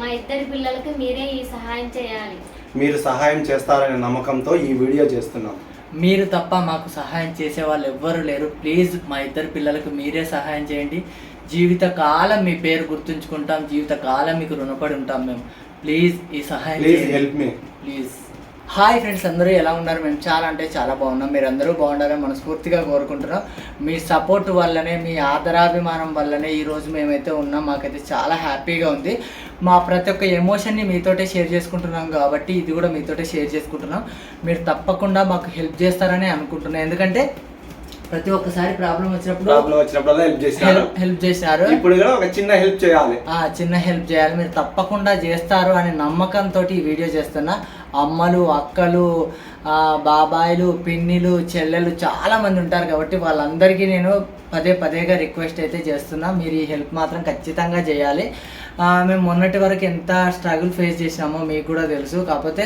మా ఇద్దరి పిల్లలకి మీరే ఈ సహాయం చేయాలి. మీరు సహాయం చేస్తారనే నమ్మకంతో ఈ వీడియో చేస్తున్నాం. మీరు తప్ప మాకు సహాయం చేసే వాళ్ళు ఎవ్వరు లేరు. ప్లీజ్ మా ఇద్దరు పిల్లలకు మీరే సహాయం చేయండి. జీవితకాలం మీ పేరు గుర్తుంచుకుంటాం. జీవితకాలం మీకు రుణపడి ఉంటాం మేము. ప్లీజ్ ఈ సహాయం please. Help me please. Hi friends అందరూ ఎలా ఉన్నారు? మేము చాలా అంటే చాలా బాగున్నాం. మీరు అందరూ బాగుండాలని మనస్ఫూర్తిగా కోరుకుంటున్నాం. మీ సపోర్ట్ వల్లనే మీ ఆదరాభిమానం వల్లనే ఈరోజు మేమైతే ఉన్నాం. మాకైతే చాలా హ్యాపీగా ఉంది. మా ప్రతి ఒక్క ఎమోషన్ని మీతోటే షేర్ చేసుకుంటున్నాం కాబట్టి ఇది కూడా మీతోటే షేర్ చేసుకుంటున్నాం. మీరు తప్పకుండా మాకు హెల్ప్ చేస్తారని అనుకుంటున్నాం. ఎందుకంటే ప్రతి ఒక్కసారి ప్రాబ్లం వచ్చినప్పుడు ప్రాబ్లం వచ్చినప్పుడల్లా హెల్ప్ చేసినారు హెల్ప్ చేశారు ఇప్పుడు కూడా ఒక చిన్న హెల్ప్ చేయాలి. ఆ చిన్న హెల్ప్ చేయాలి. మీరు తప్పకుండా చేస్తారు అనే నమ్మకంతో ఈ వీడియో చేస్తున్నా. అమ్మలు అక్కలు బాబాయిలు పిన్నిలు చెల్లెలు చాలా మంది ఉంటారు కాబట్టి వాళ్ళందరికీ నేను పదే పదేగా రిక్వెస్ట్ అయితే చేస్తున్నా. మీరు ఈ హెల్ప్ మాత్రం ఖచ్చితంగా చేయాలి. మేము మొన్నటి వరకు ఎంత స్ట్రగుల్ ఫేస్ చేసినామో మీకు కూడా తెలుసు. కాకపోతే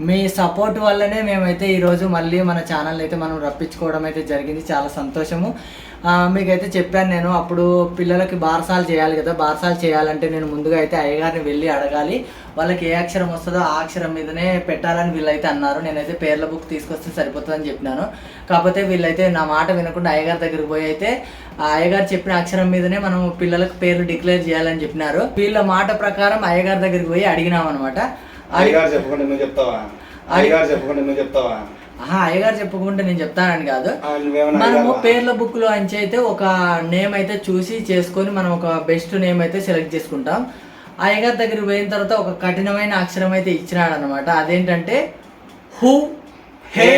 మీ సపోర్ట్ వల్లనే మేమైతే ఈరోజు మళ్ళీ మన ఛానల్ అయితే మనం రప్పించుకోవడం అయితే జరిగింది. చాలా సంతోషము. మీకైతే చెప్పాను నేను అప్పుడు పిల్లలకి బారసాలు చేయాలి కదా. బారసాలు చేయాలంటే నేను ముందుగా అయితే అయ్యగారిని వెళ్ళి అడగాలి. వాళ్ళకి ఏ అక్షరం వస్తుందో ఆ అక్షరం మీదనే పెట్టాలని వీళ్ళైతే అన్నారు. నేనైతే పేర్ల బుక్ తీసుకొస్తే సరిపోతుందని చెప్పినాను. కాకపోతే వీళ్ళైతే నా మాట వినకుండా అయ్యగారి దగ్గరికి పోయి అయితే ఆ అయ్యగారు చెప్పిన అక్షరం మీదనే మనం పిల్లలకు పేర్లు డిక్లేర్ చేయాలని చెప్పినారు. వీళ్ళ మాట ప్రకారం అయ్యగారి దగ్గరికి పోయి అడిగినాం అనమాట అయ్యగారు చెప్పకుండా నువ్వు చెప్తావా? అయ్యగారు చెప్పకుండా నువ్వు చెప్తావా? ఆహా అయ్యగారు చెప్పుకుంటే నేను చెప్తానని కాదు. మనము పేర్ల బుక్లో అంచి అయితే ఒక నేమ్ అయితే చూసి చేసుకొని మనం ఒక బెస్ట్ నేమ్ అయితే సెలెక్ట్ చేసుకుంటాం. అయ్యగారి దగ్గరికి పోయిన తర్వాత ఒక కఠినమైన అక్షరం అయితే ఇచ్చినాడు అనమాట అదేంటంటే హూ హే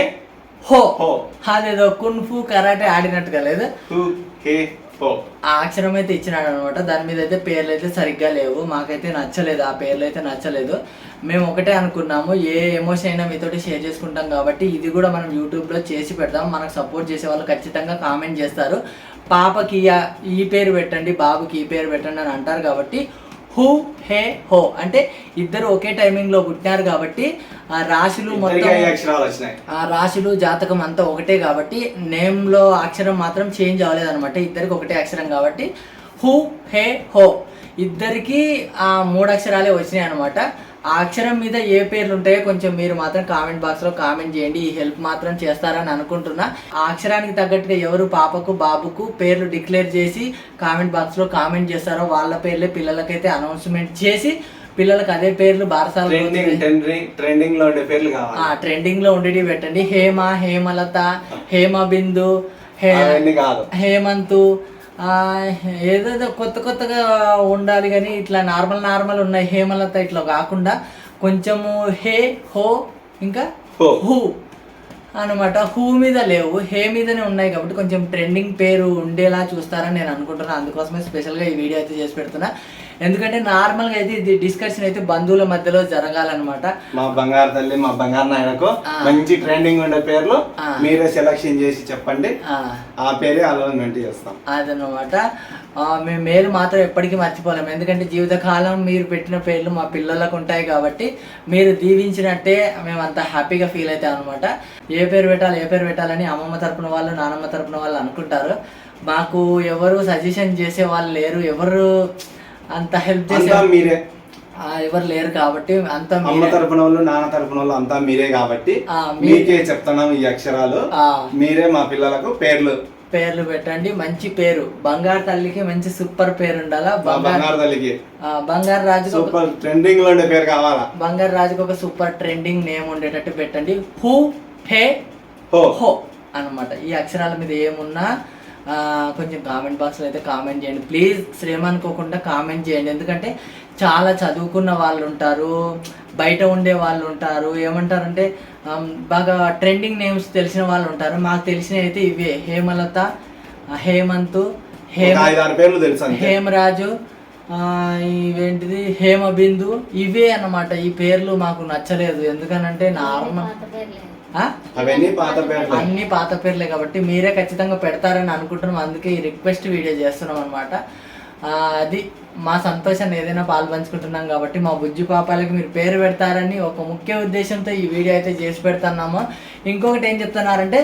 హో హో. అదేదో కున్ఫు కరాటే ఆడినట్టుగా లేదు. హో. ఆ అక్షరం అయితే ఇచ్చినాడు అనమాట దాని మీద అయితే పేర్లు అయితే సరిగ్గా లేవు. మాకైతే నచ్చలేదు. ఆ పేర్లు అయితే నచ్చలేదు. మేము ఒకటే అనుకున్నాము. ఏ ఎమోషన్ అయినా మీతోటి షేర్ చేసుకుంటాం కాబట్టి ఇది కూడా మనం యూట్యూబ్లో చేసి పెడతాం. మనకు సపోర్ట్ చేసే వాళ్ళు ఖచ్చితంగా కామెంట్ చేస్తారు. పాపకి ఈ పేరు పెట్టండి బాబుకి ఈ పేరు పెట్టండి అని అంటారు కాబట్టి హూ హే హో. అంటే ఇద్దరు ఒకే టైమింగ్లో పుట్టినారు కాబట్టి ఆ రాశులు మొత్తం ఆ రాశులు జాతకం అంతా ఒకటే కాబట్టి నేమ్లో అక్షరం మాత్రం చేంజ్ అవ్వలేదు అనమాట ఇద్దరికి ఒకటే అక్షరం కాబట్టి హూ హే హో. ఇద్దరికి ఆ మూడు అక్షరాలే వచ్చినాయి అనమాట ఆ అక్షరం మీద ఏ పేర్లు ఉంటాయో కొంచెం మీరు మాత్రం కామెంట్ బాక్స్లో కామెంట్ చేయండి. ఈ హెల్ప్ మాత్రం చేస్తారని అనుకుంటున్నా. ఆ అక్షరానికి తగ్గట్టుగా ఎవరు పాపకు బాబుకు పేర్లు డిక్లేర్ చేసి కామెంట్ బాక్స్లో కామెంట్ చేస్తారో వాళ్ళ పేర్లే పిల్లలకైతే అనౌన్స్మెంట్ చేసి పిల్లలకు అదే పేర్లు బారసాల ట్రెండింగ్లో ఉండే పేర్లు కావాలి. ట్రెండింగ్లో ఉండేవి పెట్టండి. హేమ హేమలత హేమ బిందు హేమంతు ఏదేదో కొత్త కొత్తగా ఉండాలి కానీ ఇట్లా నార్మల్ నార్మల్ ఉన్నాయి హేమలత ఇట్లా కాకుండా కొంచెము హే హో ఇంకా హో. హూ అనమాట హూ మీద లేవు హే మీదనే ఉన్నాయి కాబట్టి కొంచెం ట్రెండింగ్ పేరు ఉండేలా చూస్తారని నేను అనుకుంటున్నాను అందుకోసమే స్పెషల్గా ఈ వీడియో అయితే చేసి పెడుతున్నా. ఎందుకంటే నార్మల్గా అయితే ఇది డిస్కషన్ అయితే బంధువుల మధ్యలో జరగాలన్నమాట. మా బంగారు తల్లి మా బంగారు నాయనకు. మంచి ట్రెండింగ్ ఉండే పేర్లు. మీరే సెలక్షన్ చేసి చెప్పండి. ఆ, పేరే అనౌన్స్మెంట్ చేస్తాం. అదనమాట మేము మేలు మాత్రం ఎప్పటికీ మర్చిపోలేము. ఎందుకంటే జీవితకాలం మీరు పెట్టిన పేర్లు మా పిల్లలకు ఉంటాయి కాబట్టి మీరు దీవించినట్టే మేము అంత హ్యాపీగా ఫీల్ అవుతాం అనమాట ఏ పేరు పెట్టాలి ఏ పేరు పెట్టాలని అమ్మమ్మ తరపున వాళ్ళు నానమ్మ తరపున వాళ్ళు అనుకుంటారు. మాకు ఎవరు సజెషన్ చేసే వాళ్ళు లేరు. ఎవరు అంత హెల్ప్ చేసే మీరే. ఎవరు లేరు కాబట్టి అంత అమ్మ తరపున వాళ్ళు నాన్న తరపున వాళ్ళు అంతా మీరే కాబట్టి మీకే చెప్తున్నాం ఈ అక్షరాలు. మీరే మా పిల్లలకు పేర్లు. పేర్లు పెట్టండి మంచి పేరు. బంగారు తల్లికి మంచి సూపర్ పేరు ఉండాలా? బంగారు తల్లికి. బంగారు ఒక- సూపర్ ట్రెండింగ్లో ఉండే పేరు కావాలా? బంగారు రాజుకు ఒక సూపర్ ట్రెండింగ్ నేమ్ ఉండేటట్టు పెట్టండి. హూ హే హో. హో అన్నమాట. ఈ అక్షరాల మీద ఏమున్నా కొంచెం కామెంట్ బాక్స్లో అయితే కామెంట్ చేయండి. ప్లీజ్ శ్రమ అనుకోకుండా కామెంట్ చేయండి. ఎందుకంటే చాలా చదువుకున్న వాళ్ళు ఉంటారు బయట ఉండే వాళ్ళు ఉంటారు ఏమంటారంటే బాగా ట్రెండింగ్ నేమ్స్ తెలిసిన వాళ్ళు ఉంటారు మాకు తెలిసినవి అయితే ఇవే. హేమలత హేమంత్ హేమ హేమరాజు ఆ, ఇవేంటిది? హేమ బిందు ఇవే అన్నమాట. ఈ పేర్లు మాకు నచ్చలేదు. ఎందుకనంటే నార్మల్? అవన్నీ పాత పేర్లు. అన్ని పాత పేర్లే కాబట్టి మీరే ఖచ్చితంగా పెడతారని అనుకుంటున్నాం. అందుకే ఈ రిక్వెస్ట్ వీడియో చేస్తున్నాం అనమాట అది మా సంతోషాన్ని ఏదైనా పాలు పంచుకుంటున్నాం కాబట్టి మా బుజ్జి పాపాలకి మీరు పేరు పెడతారని ఒక ముఖ్య ఉద్దేశంతో ఈ వీడియో అయితే చేసి పెడుతున్నాము. ఇంకొకటి ఏం చెప్తున్నారంటే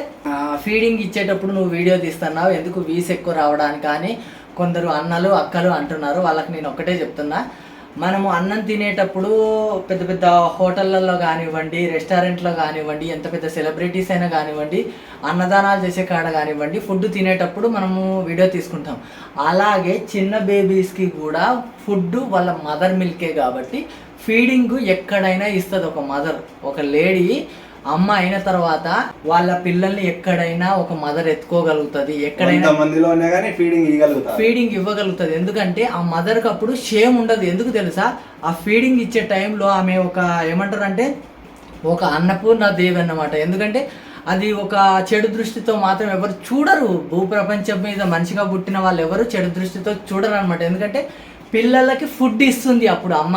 ఫీడింగ్ ఇచ్చేటప్పుడు నువ్వు వీడియో తీస్తున్నావు. ఎందుకు వీస్ ఎక్కువ రావడానికి కానీ కొందరు అన్నలు అక్కలు అంటున్నారు. వాళ్ళకి నేను ఒకటే చెప్తున్నా. మనము అన్నం తినేటప్పుడు పెద్ద పెద్ద హోటళ్ళల్లో కానివ్వండి రెస్టారెంట్లో కానివ్వండి ఎంత పెద్ద సెలబ్రిటీస్ అయినా కానివ్వండి అన్నదానాలు చేసే కాడ కానివ్వండి ఫుడ్ తినేటప్పుడు మనము వీడియో తీసుకుంటాం. అలాగే చిన్న బేబీస్కి కూడా ఫుడ్ వాళ్ళ మదర్ మిల్కే కాబట్టి ఫీడింగ్ ఎక్కడైనా ఇస్తుంది ఒక మదర్ ఒక లేడీ అమ్మ అయిన తర్వాత వాళ్ళ పిల్లల్ని ఎక్కడైనా ఒక మదర్ ఎత్తుకోగలుగుతుంది ఎక్కడైనా మందిలోనే కానీ ఫీడింగ్ ఇవ్వగలుగుతారు ఫీడింగ్ ఇవ్వగలుగుతుంది. ఎందుకంటే ఆ మదర్కి అప్పుడు షేమ్ ఉండదు. ఎందుకు తెలుసా? ఆ ఫీడింగ్ ఇచ్చే టైంలో ఆమె ఒక ఏమంటారు అంటే ఒక అన్నపూర్ణ దేవి అన్నమాట. ఎందుకంటే అది ఒక చెడు దృష్టితో మాత్రం ఎవరు చూడరు. భూప్రపంచం మీద మనిషిగా పుట్టిన వాళ్ళు ఎవరు చెడు దృష్టితో చూడరు అనమాట ఎందుకంటే పిల్లలకి ఫుడ్ ఇస్తుంది అప్పుడు అమ్మ.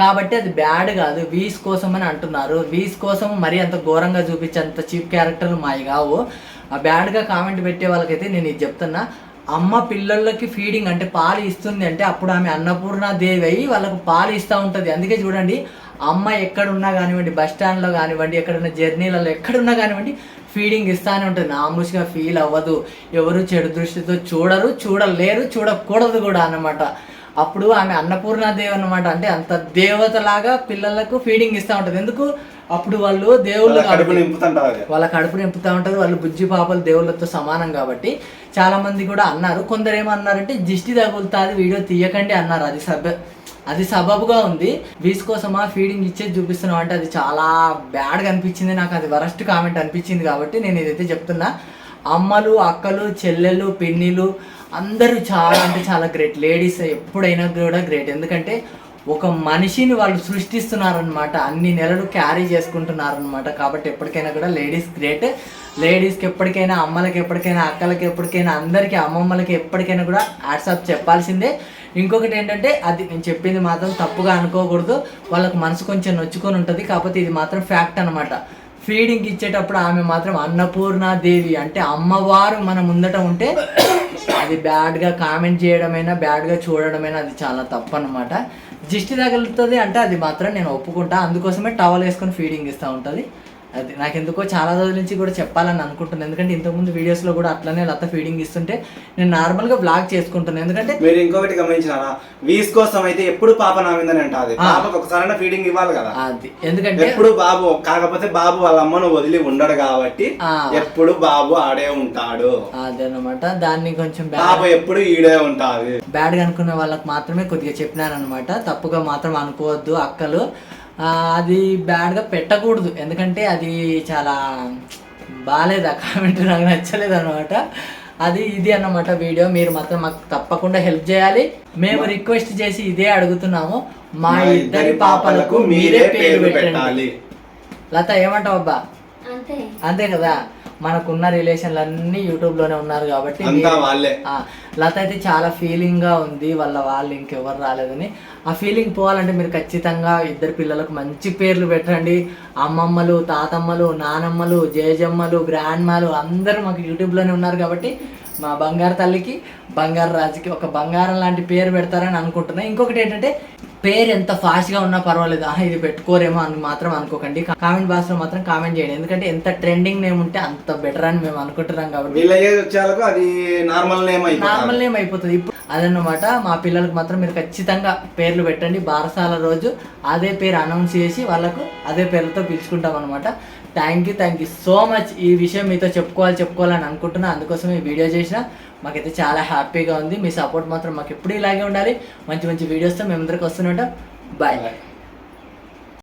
కాబట్టి అది బ్యాడ్ కాదు. వీస్ కోసం అని అంటున్నారు. వీస్ కోసం మరీ అంత ఘోరంగా చూపించేంత చీప్ క్యారెక్టర్లు మావి కావు. ఆ బ్యాడ్గా కామెంట్ పెట్టే వాళ్ళకైతే నేను ఇది చెప్తున్నా. అమ్మ పిల్లలకి ఫీడింగ్ అంటే పాలు ఇస్తుంది అంటే అప్పుడు ఆమె అన్నపూర్ణ దేవి అయ్యి వాళ్ళకు పాలు ఇస్తూ ఉంటుంది. అందుకే చూడండి అమ్మ ఎక్కడున్నా కానివ్వండి బస్ స్టాండ్లో కానివ్వండి ఎక్కడున్న జర్నీలలో ఎక్కడున్నా కానివ్వండి ఫీడింగ్ ఇస్తానే ఉంటుంది. నామూసిగా ఫీల్ అవ్వదు. ఎవరు చెడు దృష్టితో చూడరు చూడలేరు చూడకూడదు కూడా అన్నమాట. అప్పుడు ఆమె అన్నపూర్ణాదేవి అన్నమాట. అంటే అంత దేవతలాగా పిల్లలకు ఫీడింగ్ ఇస్తూ ఉంటుంది. ఎందుకు? అప్పుడు వాళ్ళు దేవుళ్ళు వాళ్ళ కడుపు నింపుతూ ఉంటుంది. వాళ్ళు బుజ్జి పాపలు దేవుళ్ళతో సమానం కాబట్టి చాలా మంది కూడా అన్నారు. కొందరు ఏమన్నారంటే దిష్టి తగులుతుంది వీడియో తీయకండి అన్నారు. అది సబ అది సబబుగా ఉంది. వీస్ కోసమా ఫీడింగ్ ఇచ్చేది చూపిస్తున్నాం అంటే అది చాలా బ్యాడ్గా అనిపించింది. నాకు అది వరస్ట్ కామెంట్ అనిపించింది కాబట్టి నేను ఇదైతే చెప్తున్నా. అమ్మలు అక్కలు చెల్లెలు పిన్నిలు అందరూ చాలా అంటే చాలా గ్రేట్ లేడీస్ ఎప్పుడైనా కూడా గ్రేట్ ఎందుకంటే ఒక మనిషిని వాళ్ళు సృష్టిస్తున్నారనమాట అన్ని నెలలు క్యారీ చేసుకుంటున్నారనమాట కాబట్టి ఎప్పటికైనా కూడా లేడీస్ గ్రేట్ లేడీస్కి ఎప్పటికైనా అమ్మలకి ఎప్పటికైనా అక్కలకి ఎప్పటికైనా అందరికీ అమ్మమ్మలకి ఎప్పటికైనా కూడా వాట్సాప్ చెప్పాల్సిందే. ఇంకొకటి ఏంటంటే అది నేను చెప్పింది మాత్రం తప్పుగా అనుకోకూడదు. వాళ్ళకి మనసు కొంచెం నొచ్చుకొని ఉంటుంది. కాకపోతే ఇది మాత్రం ఫ్యాక్ట్ అనమాట ఫీడింగ్ ఇచ్చేటప్పుడు ఆమె మాత్రం అన్నపూర్ణ దేవి అంటే అమ్మవారు మన ముందట ఉంటే అది బ్యాడ్గా కామెంట్ చేయడమైనా బ్యాడ్గా చూడడమైనా అది చాలా తప్పు అనమాట దిష్టి తగులుతుంది అంటే అది మాత్రం నేను ఒప్పుకుంటా. అందుకోసమే టవల్ వేసుకొని ఫీడింగ్ ఇస్తూ ఉంటుంది. అది నాకు ఎందుకో చాలా రోజుల నుంచి కూడా చెప్పాలని అనుకుంటున్నాను ఎందుకంటే ఇంతకుముందు వీడియోస్లో కూడా అట్లనే లత ఫీడింగ్ ఇస్తుంటే నేను నార్మల్గా బ్లాగ్ చేసుకుంటున్నాను ఎందుకంటే మీరు ఇంకొకటి గమనించారా వీస్ కోసం అయితే ఎప్పుడు పాప నా మీదనే అంటాది. పాపకు ఒకసారైనా ఫీడింగ్ ఇవ్వాలి కదా. అది. ఎందుకంటే ఎప్పుడు బాబు కాకపోతే బాబు వాళ్ళ అమ్మను వదిలి ఉండడు కాబట్టి. ఎప్పుడు బాబు ఆడే ఉంటాడు. అదనమాట దాన్ని కొంచెం బ్యాడ్ ఎప్పుడు ఈడే ఉంటాది. బ్యాడ్గా అనుకునే వాళ్ళకి మాత్రమే కొద్దిగా చెప్పినాను అనమాట తప్పుగా మాత్రం అనుకోవద్దు అక్కలు. అది బ్యాడ్గా పెట్టకూడదు. ఎందుకంటే అది చాలా బాగాలేదు ఆ కామెంట్ నాకు నచ్చలేదు అనమాట అది ఇది అన్నమాట వీడియో మీరు మాత్రం మాకు తప్పకుండా హెల్ప్ చేయాలి. మేము రిక్వెస్ట్ చేసి ఇదే అడుగుతున్నాము. మా ఇద్దరి పాపలకు మీరే పేరు పెట్టండి. లత ఏమంటావు అబ్బా? అంతే. అంతే కదా? మనకున్న రిలేషన్లు అన్నీ యూట్యూబ్లోనే ఉన్నారు కాబట్టి లత అయితే చాలా ఫీలింగ్గా ఉంది వాళ్ళ వాళ్ళు ఇంకెవరు రాలేదని. ఆ ఫీలింగ్ పోవాలంటే మీరు ఖచ్చితంగా ఇద్దరు పిల్లలకు మంచి పేర్లు పెట్టండి. అమ్మమ్మలు తాతమ్మలు నానమ్మలు జేజమ్మలు గ్రాండ్మాలు అందరూ మాకు యూట్యూబ్లోనే ఉన్నారు కాబట్టి మా బంగారు తల్లికి బంగారు రాజుకి ఒక బంగారం లాంటి పేరు పెడతారని అనుకుంటున్నా. ఇంకొకటి ఏంటంటే పేరు ఎంత ఫాస్ట్గా ఉన్నా పర్వాలేదు. ఇది పెట్టుకోరేమో అని మాత్రం అనుకోకండి. కామెంట్ బాక్స్లో మాత్రం కామెంట్ చేయండి. ఎందుకంటే ఎంత ట్రెండింగ్ నేమ్ ఉంటే అంత బెటర్ అని మేము అనుకుంటున్నాం కాబట్టి. వచ్చేలకు అది నార్మల్ నేమ్ అయిపోతుంది. నార్మల్ నేమ్ అయిపోతుంది. ఇప్పుడు అదన్నమాట మా పిల్లలకు మాత్రం మీరు ఖచ్చితంగా పేర్లు పెట్టండి. బారసాల రోజు అదే పేరు అనౌన్స్ చేసి వాళ్ళకు అదే పేర్లతో పిలుచుకుంటాం అనమాట thank you thank you so much ఈ విషయం మీతో చెప్పుకోవాలి చెప్పుకోవాలని అనుకుంటున్నా. అందుకోసం ఈ వీడియో చేసిన. మాకైతే చాలా హ్యాపీగా ఉంది. మీ సపోర్ట్ మాత్రం మాకు ఎప్పుడు ఇలాగే ఉండాలి. మంచి మంచి వీడియోస్తో మేము అందరికి వస్తూనే ఉంటాం. Bye bye